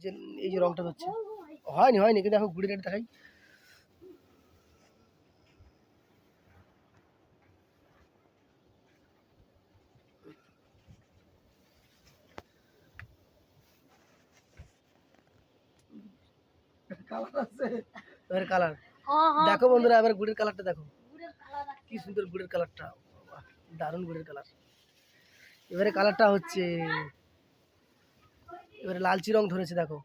এই যে এই যে রংটা হচ্ছে। হয়নি হয়নি কিন্তু এখন ঘুরে রেট দেখাই। এবার কালার দেখো বন্ধুরা এবার গুড়ের কালারটা দেখো। কি সুন্দর গুড়ের কালারটা দারুণ গুড়ের কালার এবারে কালারটা হচ্ছে এবারে লালচি রং ধরেছে দেখো।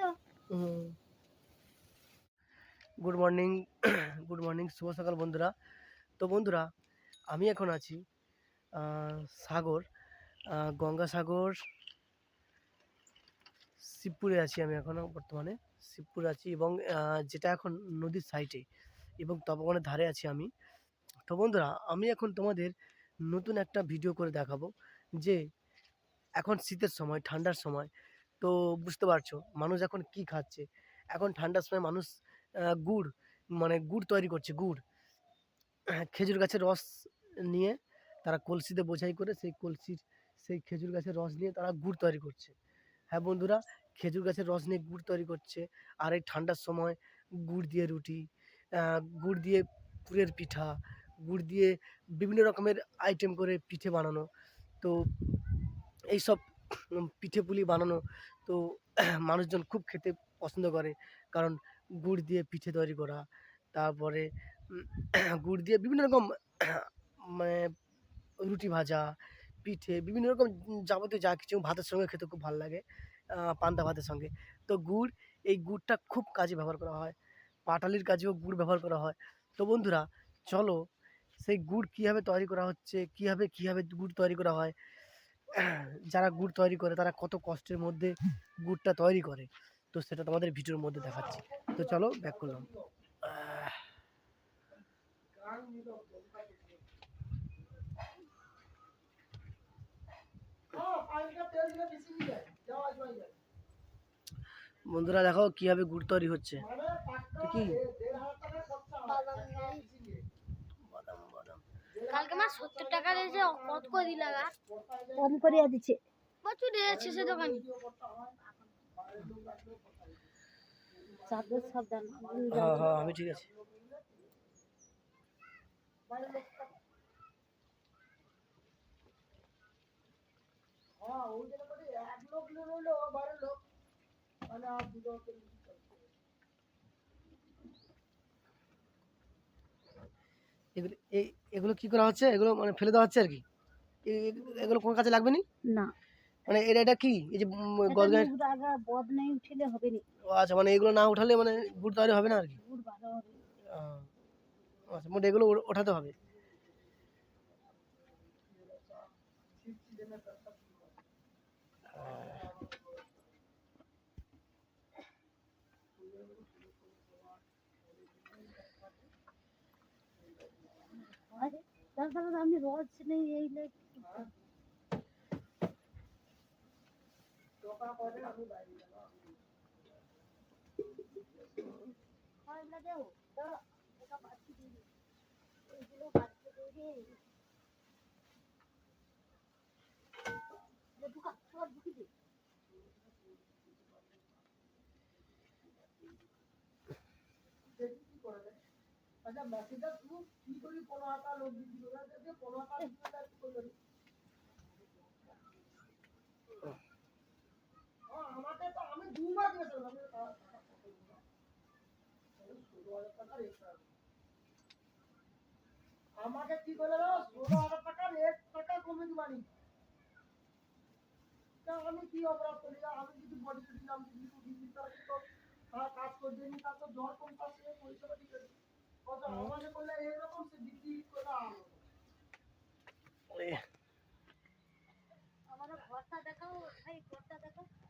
তো? গুড মর্নিং গুড মর্নিং শুভ সকাল বন্ধুরা। তো বন্ধুরা, আমি এখন আছি সাগর গঙ্গাসাগর, শিবপুরে আছি আমি এখনও বর্তমানে। শিবপুরে আছি এবং যেটা এখন নদীর সাইডে এবং তপবনের ধারে আছি আমি। তো বন্ধুরা, আমি এখন তোমাদের নতুন একটা ভিডিও করে দেখাবো যে এখন শীতের সময়, ঠান্ডার সময় তো বুঝতে পারছ মানুষ এখন কি খাচ্ছে? এখন ঠান্ডার সময় মানুষ গুড় মানে গুড় তৈরি করছে, গুড়। খেজুর গাছের রস নিয়ে তারা কলসিতে বোঝাই করে সেই কলসির, সেই খেজুর গাছের রস নিয়ে তারা গুড় তৈরি করছে। হ্যাঁ বন্ধুরা, খেজুর গাছের রস নিয়ে গুড় তৈরি করছে আর এই ঠান্ডার সময় গুড় দিয়ে রুটি গুড় দিয়ে পুরের পিঠা, গুড় দিয়ে বিভিন্ন রকমের আইটেম করে পিঠে বানানো। তো এইসব পিঠে পুলি বানানো তো মানুষজন খুব খেতে পছন্দ করে। কারণ গুড় দিয়ে পিঠে তৈরি করা, তারপরে গুড় দিয়ে বিভিন্ন রকম মানে রুটি ভাজা, পিঠে, বিভিন্ন রকম যাবতীয় যা কিছু ভাতের সঙ্গে খেতে খুব ভালো লাগে পান্তা ভাতের সঙ্গে। তো গুড়, এই গুড়টা খুব কাজে ব্যবহার করা হয়। পাটালির কাজেও গুড় ব্যবহার করা হয়। তো বন্ধুরা, চলো, সেই গুড় কীভাবে তৈরি করা হচ্ছে, কীভাবে কীভাবে গুড় তৈরি করা হয় যারা গুড় তৈরি করে, তারা কত কষ্টের মধ্যে গুড়টা তৈরি করে। তো সেটা তোমাদের ভিডিওর মধ্যে দেখাচ্ছি। তো চলো ব্যাক করলাম। বন্ধুরা, দেখো কীভাবে গুড় তৈরি হচ্ছে। কি? কালকে আমার সত্তর টাকা দিয়েছে কত করে দিলা কম করিয়া দিচ্ছে। প্রচুর দিয়েছে সে দোকানে। সাবধান সাবধান। হ্যাঁ হ্যাঁ আমি ঠিক আছে। এগুলো এই এগুলো কি করা হচ্ছে? এগুলো মানে ফেলে দেওয়া হচ্ছে আর কি? এগুলো কোন কাজে লাগবে নি? না। মানে এটা এটা কি? এই যে গদগাঁয়ের আগে বদ নাই উঠলে হবে নি। আচ্ছা মানে এগুলো না উঠালে মানে গুড় তৈরি হবে না আর কি? গুড় ভালো হবে। আচ্ছা মোট এগুলো ওঠাতে হবে। আরে তারপরে আমি রোজ নেই এই লে আচ্ছা মেসেজটা তুই কি করি পনেরো আমাকে কি করে ষোলো হাজার টাকার এক টাকা কমে দিবানি আমি কি অপরাধ করি? আমি যদি বডি দিলাম কাজ করে দিই তার তো জ্বর কম পাচ্ছে পরিষেবা দিতে কত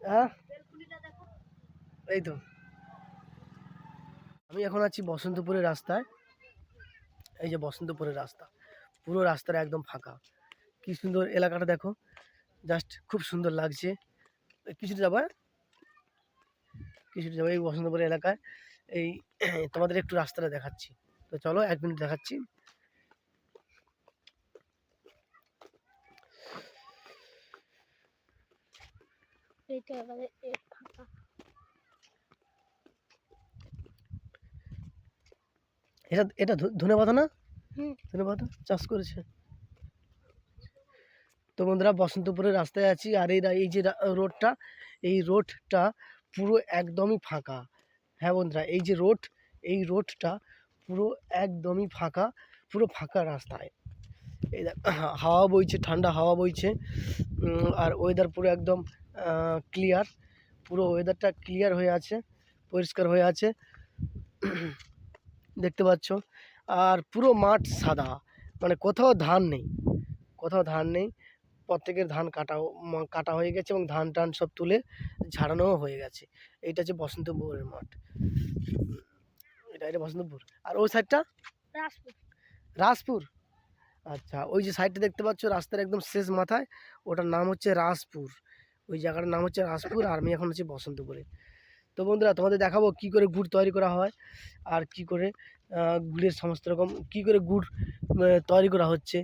হ্যাঁ? এই তো। আমি এখন আছি বসন্তপুরের রাস্তায়। এই যে বসন্তপুরের রাস্তা। পুরো রাস্তাটা একদম ফাঁকা। কি সুন্দর এলাকাটা দেখো। জাস্ট খুব সুন্দর লাগছে। কিছুটা যাব হ্যাঁ? কিছুটা যাব এই বসন্তপুর এলাকায়। এই তোমাদের একটু রাস্তাটা দেখাচ্ছি। তো চলো এক মিনিট দেখাচ্ছি। এটা এটা ধনে পাতা না? হুম। ধনে পাতা? চাষ করেছে। তো বন্ধুরা বসন্তপুরের রাস্তায় আছি আর এই এই যে রোডটা এই রোডটা পুরো একদমই ফাঁকা। হ্যাঁ বন্ধুরা, এই যে রোড এই রোডটা পুরো একদমই ফাঁকা, পুরো ফাঁকা রাস্তায়। এই হাওয়া বইছে, ঠান্ডা হাওয়া বইছে আর ওয়েদার পুরো একদম ক্লিয়ার পুরো ওয়েদারটা ক্লিয়ার হয়ে আছে, পরিষ্কার হয়ে আছে। দেখতে পাচ্ছ? আর পুরো মাঠ সাদা মানে কোথাও ধান নেই, কোথাও ধান নেই। প্রত্যেকের ধান কাটাও কাটা হয়ে গেছে এবং ধান টান সব তুলে ঝাড়ানোও হয়ে গেছে। এইটা হচ্ছে বসন্তপুরের মাঠ। এটা এটা বসন্তপুর। আর ওই সাইডটা রাজপুর। আচ্ছা ওই যে সাইডটা দেখতে পাচ্ছ রাস্তার একদম শেষ মাথায় ওটার নাম হচ্ছে রাজপুর। ওই জায়গাটার নাম হচ্ছে রাজপুর আর আমি এখন হচ্ছে বসন্তপুরে। তো বন্ধুরা তোমাদের দেখাবো কি করে গুড় তৈরি করা হয় আর কি করে গুড়ের সমস্ত রকম কি করে গুড় তৈরি করা হচ্ছে।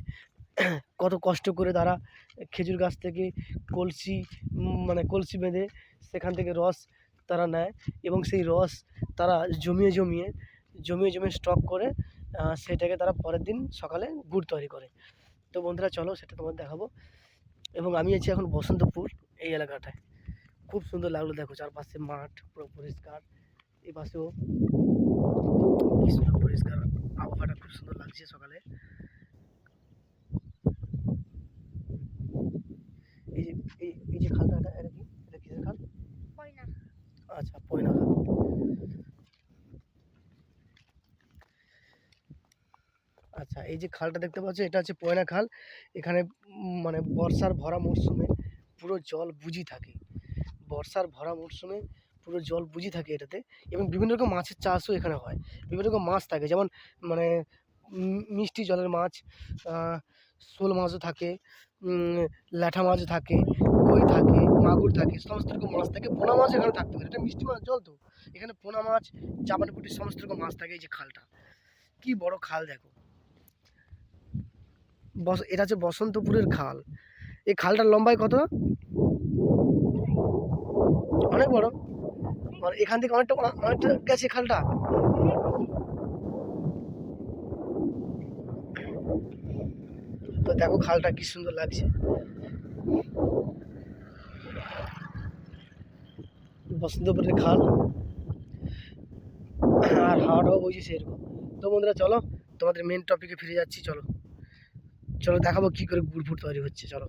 কত কষ্ট করে তারা খেজুর গাছ থেকে কলসি মানে কলসি বেঁধে সেখান থেকে রস তারা নেয় এবং সেই রস তারা জমিয়ে জমিয়ে জমিয়ে জমিয়ে স্টক করে সেটাকে তারা পরের দিন সকালে গুড় তৈরি করে। তো বন্ধুরা, চলো সেটা তোমাদের দেখাবো। এবং আমি আছি এখন বসন্তপুর এই এলাকাটায়। খুব সুন্দর লাগল দেখো, চারপাশে মাঠ পুরো পরিষ্কার। এই পাশেও কি সুন্দর পরিষ্কার। আবহাওয়াটা খুব সুন্দর লাগছে সকালে এই যে এই এই যে খালটা এটা এটা কি এটা কিসের খাল হয় না আচ্ছা পয়না খাল আচ্ছা এই যে খালটা দেখতে পাচ্ছ, এটা হচ্ছে পয়না খাল। এখানে মানে বর্ষার ভরা মরশুমে পুরো জল বুঝি থাকে। বর্ষার ভরা মরশুমে পুরো জল বুঝি থাকে এটাতে এবং বিভিন্ন রকম মাছের চাষও এখানে হয়। বিভিন্ন রকম মাছ থাকে, যেমন মানে মিষ্টি জলের মাছ শোল মাছও থাকে ল্যাঠা মাছও থাকে, কই থাকে, মাগুর থাকে, সমস্ত রকম মাছ থাকে। পোনা মাছ এখানে থাকতে পারে। এটা মিষ্টি মাছ, জল তো। এখানে পোনা মাছ চাপাটিপুটি সমস্ত রকম মাছ থাকে এই যে খালটা। কি বড় খাল দেখো। এটা হচ্ছে বসন্তপুরের খাল। এই খালটার লম্বায় কত? অনেক বড়। এখান থেকে অনেকটা অনেকটা গেছে খালটা। তো দেখো খালটা কি সুন্দর লাগছে। বসন্তপুরের খাল। আর হাওয়াটাও বইছে সেরকম। তো বন্ধুরা, চলো তোমাদের মেন টপিকে ফিরে যাচ্ছি, চলো। চলো দেখাবো কি করে গুড় ফুট তৈরি হচ্ছে চলো।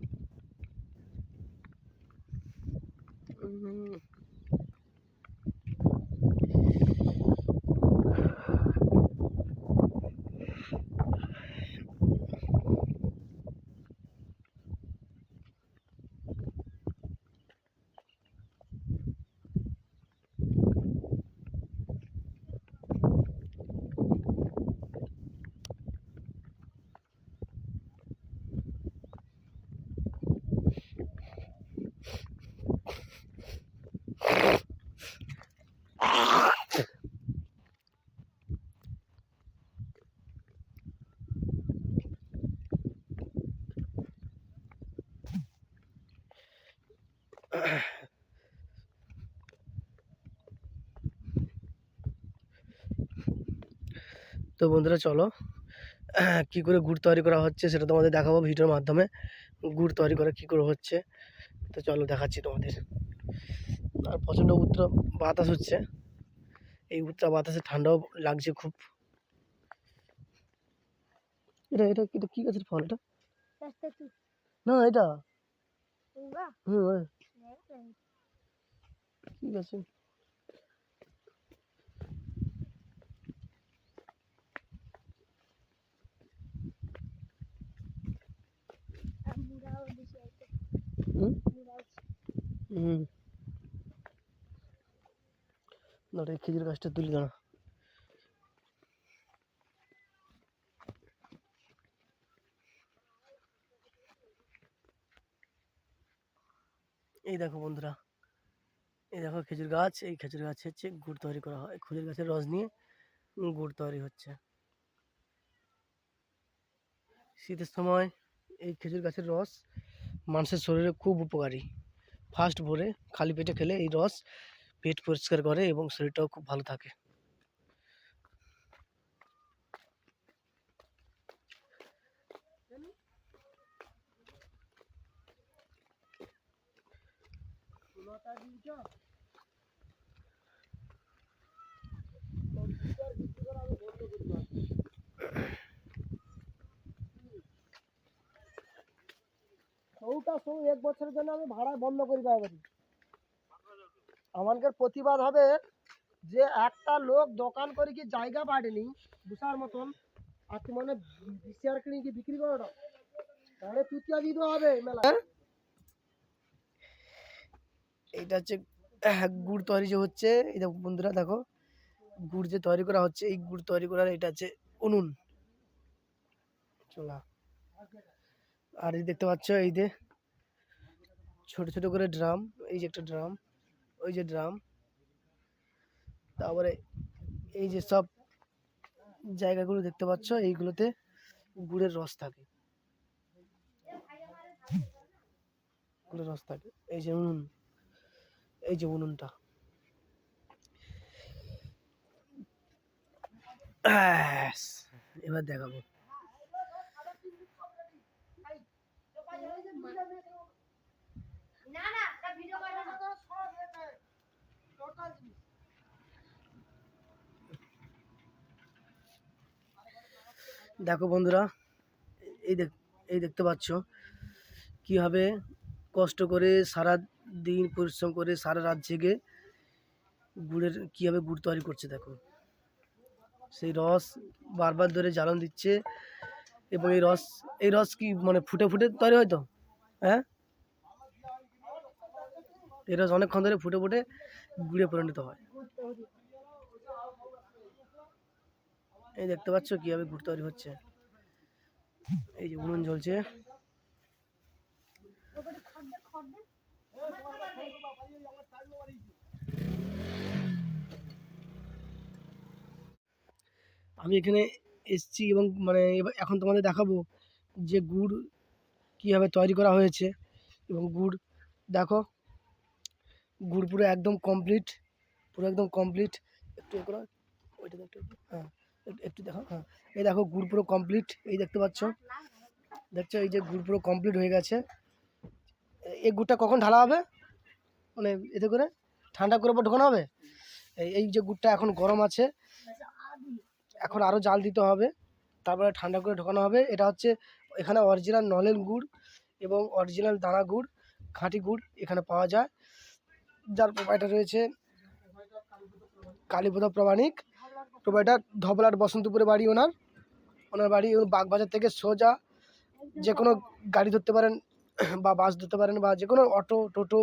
তো বন্ধুরা চলো কি করে গুড় তৈরি করা হচ্ছে সেটা তোমাদের দেখাবো ভিডিওর মাধ্যমে। গুড় তৈরি করা কি করে হচ্ছে তো চলো দেখাচ্ছি তোমাদের। আর প্রচণ্ড উত্তর বাতাস হচ্ছে। এই উত্তর বাতাসে ঠান্ডাও লাগছে খুব। এটা এটা এটা কি গাছের ফল এটা? না এটা। হুম ওই। কি আছে হুম। মুড়াও হুম দাঁড়া, এই খেজুর গাছটা তুলি, দাঁড়া। এই দেখো বন্ধুরা, এই দেখো খেজুর গাছ, এই খেজুর গাছ হচ্ছে গুড় তৈরি করা হয়। খেজুর গাছের রস নিয়ে গুড় তৈরি হচ্ছে। শীতের সময় এই খেজুর গাছের রস মানুষের শরীরে খুব উপকারী। ফার্স্ট ভোরে খালি পেটে খেলে এই রস পেট পরিষ্কার করে এবং শরীরটাও খুব ভালো থাকে। সৌটা সৌ এক বছরের জন্য আমি ভাড়া বন্ধ করি পারি আমাদের প্রতিবাদ হবে যে একটা লোক দোকান করে কি জায়গা পায়নি বিশাল মতন। আর তুই মানে বিশাল কিনে কি বিক্রি করো তাহলে তুতিয়া দিতে হবে মেলা এইটা হচ্ছে গুড় তৈরি যে হচ্ছে, এই দেখো বন্ধুরা, দেখো। গুড় যে তৈরি করা হচ্ছে, এই গুড় তৈরি করার এটা হচ্ছে উনুন। চলা। আর এই দেখতে পাচ্ছ, এই যে ছোট ছোট করে ড্রাম, এই যে একটা ড্রাম, ওই যে ড্রাম। তারপরে এই যে সব জায়গাগুলো দেখতে পাচ্ছ, এইগুলোতে গুড়ের রস থাকে। গুড়ের রস থাকে। এই যে উনুন, এই যে উনুনটা। এবার দেখাবো। দেখো বন্ধুরা, এই দেখ, এই দেখতে পাচ্ছ কীভাবে কষ্ট করে সারা দিন পরিশ্রম করে সারা রাত জেগে গুড়ের কীভাবে গুড় তৈরি করছে দেখো। সেই রস বারবার ধরে জ্বালন দিচ্ছে এবং এই রস এই রস কি মানে ফুটে ফুটে তৈরি হয় তো? হ্যাঁ? এই অনেকক্ষণ ধরে ফুটে ফুটে গুড়ে পরিণত হয়। এই দেখতে পাচ্ছ কীভাবে গুড় তৈরি হচ্ছে। এই যে উনুন জ্বলছে। আমি এখানে এসছি এবং মানে এখন তোমাদের দেখাবো যে গুড় কীভাবে তৈরি করা হয়েছে এবং গুড়, দেখো, গুড় পুরো একদম কমপ্লিট পুরো একদম কমপ্লিট একটু এ করো, ওইটা একটু হ্যাঁ একটু- দেখো হ্যাঁ। এই দেখো, গুড় পুরো কমপ্লিট এই দেখতে পাচ্ছ? দেখছ, এই যে গুড় পুরো কমপ্লিট হয়ে গেছে। এই গুড়টা কখন ঢালা হবে? মানে এতে করে? ঠান্ডা করে পর ঢোকানো হবে? এই যে গুড়টা এখন গরম আছে, এখন আরও জাল দিতে হবে, তারপরে ঠান্ডা করে ঢোকানো হবে। এটা হচ্ছে এখানে অরিজিনাল নলেন গুড় এবং অরিজিনাল দানা গুড় খাঁটি গুড় এখানে পাওয়া যায়। যার প্রোভাইডার রয়েছে কালীপদ প্রামাণিক। প্রোভাইডার ধবলার বসন্তপুরে বাড়ি ওনার। ওনার বাড়ি এবং বাগবাজার থেকে সোজা যে কোনো গাড়ি ধরতে পারেন বা বাস ধরতে পারেন বা যে কোনো অটো টোটো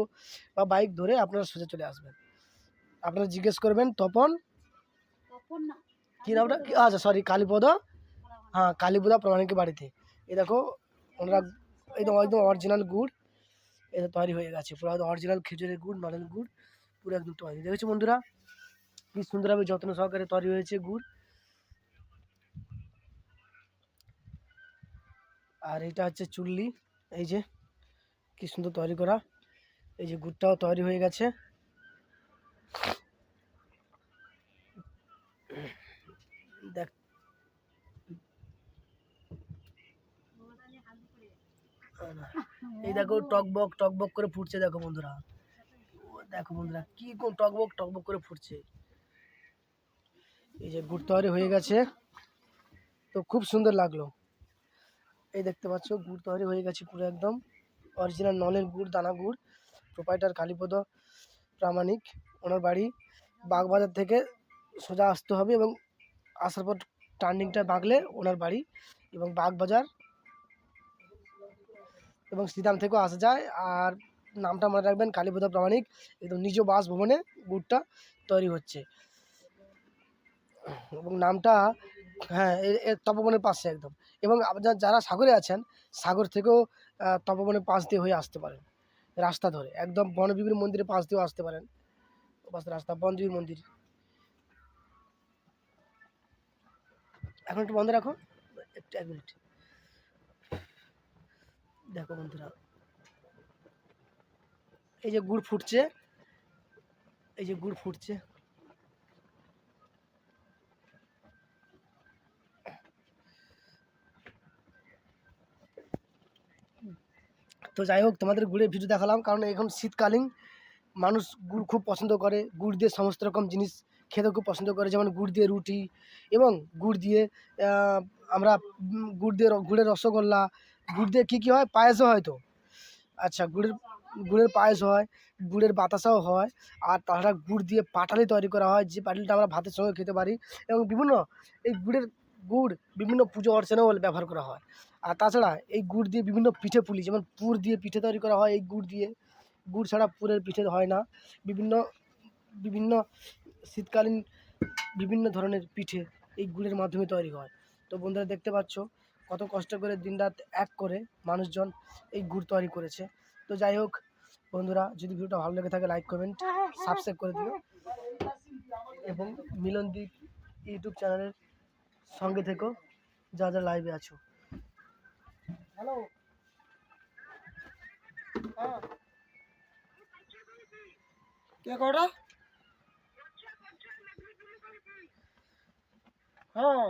বা বাইক ধরে আপনারা সোজা চলে আসবেন। আপনারা জিজ্ঞেস করবেন তপন? কী নামটা? আচ্ছা সরি কালীপদ। হ্যাঁ কালীপদা প্রামাণিকের বাড়িতে। এই দেখো, ওনারা একদম একদম অরিজিনাল গুড়। এটা তৈরি হয়ে গেছে, পুরো একদম অরিজিনাল খেজুরের গুড় নলেন গুড়, পুরো একদম তৈরি। দেখেছ বন্ধুরা? কি সুন্দরভাবে যত্ন সহকারে তৈরি হয়েছে গুড়। আর এটা হচ্ছে চুল্লি, এই যে, কি সুন্দর তৈরি করা। এই যে গুড়টাও তৈরি হয়ে গেছে দেখ এই দেখো টকবক টকবক করে ফুটছে দেখো বন্ধুরা। দেখো বন্ধুরা, কি কোন টকবক টকবক করে ফুটছে। এই যে গুড় তৈরি হয়ে গেছে। তো খুব সুন্দর লাগল। এই দেখতে পাচ্ছ গুড় তৈরি হয়ে গেছে পুরো একদম। অরিজিনাল নলের গুড়, দানা গুড়। প্রোপাইটার কালীপদ প্রামাণিক, ওনার বাড়ি বাগবাজার থেকে সোজা আসতে হবে এবং আসার পর টার্নিংটা বাগলে ওনার বাড়ি এবং বাগবাজার এবং শ্রীদাম থেকেও আসা যায়। আর নামটা মনে রাখবেন কালীপদ প্রামাণিক। একদম নিজ বাসভবনে গুড়টা তৈরি হচ্ছে। এবং নামটা হ্যাঁ এর তপবনের পাশে একদম। এবং আপনার যারা সাগরে আছেন, সাগর থেকেও তপবনের পাশ দিয়ে হয়ে আসতে পারেন। রাস্তা ধরে, একদম বনবিবির মন্দিরের পাশ দিয়েও আসতে পারেন। রাস্তা বনদেবীর মন্দির। এখন একটু বন্ধ রাখো একটু, এক মিনিট। দেখো বন্ধুরা। এই যে গুড় ফুটছে। এই যে গুড় ফুটছে। তো যাই হোক, তোমাদের গুড়ের ভিডিও দেখালাম, কারণ এখন শীতকালীন। মানুষ গুড় খুব পছন্দ করে। গুড় দিয়ে সমস্ত রকম জিনিস খেতে খুব পছন্দ করে, যেমন গুড় দিয়ে রুটি এবং গুড় দিয়ে আমরা গুড় দিয়ে গুড়ের রসগোল্লা গুড় দিয়ে কী কী হয়? পায়েসও হয় তো। আচ্ছা গুড়ের গুড়ের পায়েস হয়, গুড়ের বাতাসাও হয়, আর তাছাড়া গুড় দিয়ে পাটালি তৈরি করা হয়, যে পাটালিটা আমরা ভাতের সঙ্গে খেতে পারি এবং বিভিন্ন এই গুড়ের গুড় বিভিন্ন পুজো অর্চনাও ব্যবহার করা হয়। আর তাছাড়া এই গুড় দিয়ে বিভিন্ন পিঠে পুলি, যেমন পুর দিয়ে পিঠে তৈরি করা হয় এই গুড় দিয়ে। গুড় ছাড়া পুরের পিঠে হয় না। বিভিন্ন বিভিন্ন শীতকালীন বিভিন্ন ধরনের পিঠে এই গুড়ের মাধ্যমে তৈরি হয়। তো বন্ধুরা দেখতে পাচ্ছ কত কষ্ট করে দিনরাত এক করে মানুষজন এই গুড় তৈরি করেছে। তো যাই হোক, বন্ধুরা, যদি ভিডিওটা ভালো লেগে থাকে লাইক কমেন্ট সাবস্ক্রাইব করে দিও। এবং মিলনদ্বীপ ইউটিউব চ্যানেলের সঙ্গে থেকো, যা যা লাইভে আছো। হ্যালো কে কটা? হ্যাঁ।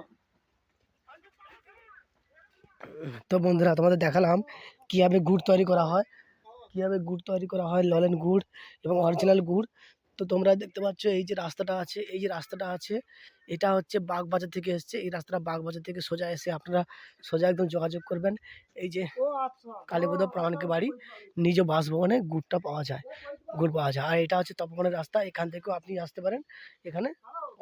তো বন্ধুরা, তোমাদের দেখালাম কীভাবে গুড় তৈরি করা হয়। কীভাবে গুড় তৈরি করা হয়, ললেন গুড় এবং অরিজিনাল গুড়। তো তোমরা দেখতে পাচ্ছ, এই যে রাস্তাটা আছে, এই যে রাস্তাটা আছে, এটা হচ্ছে বাগবাজার থেকে এসছে। এই রাস্তাটা বাগবাজার থেকে সোজা এসে আপনারা সোজা একদম যোগাযোগ করবেন। এই যে কালীপদ প্রামাণিক বাড়ি, নিজ বাসভবনে গুড়টা পাওয়া যায়, গুড় পাওয়া যায়। আর এটা হচ্ছে তপবনের রাস্তা, এখান থেকেও আপনি আসতে পারেন এখানে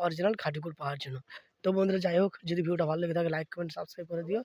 অরিজিনাল খাঁটি গুড় পাওয়ার জন্য। তো বন্ধুরা, যাই হোক, যদি ভিডিওটা ভালো লেগে থাকে লাইক কমেন্ট সাবস্ক্রাইব করে দিও।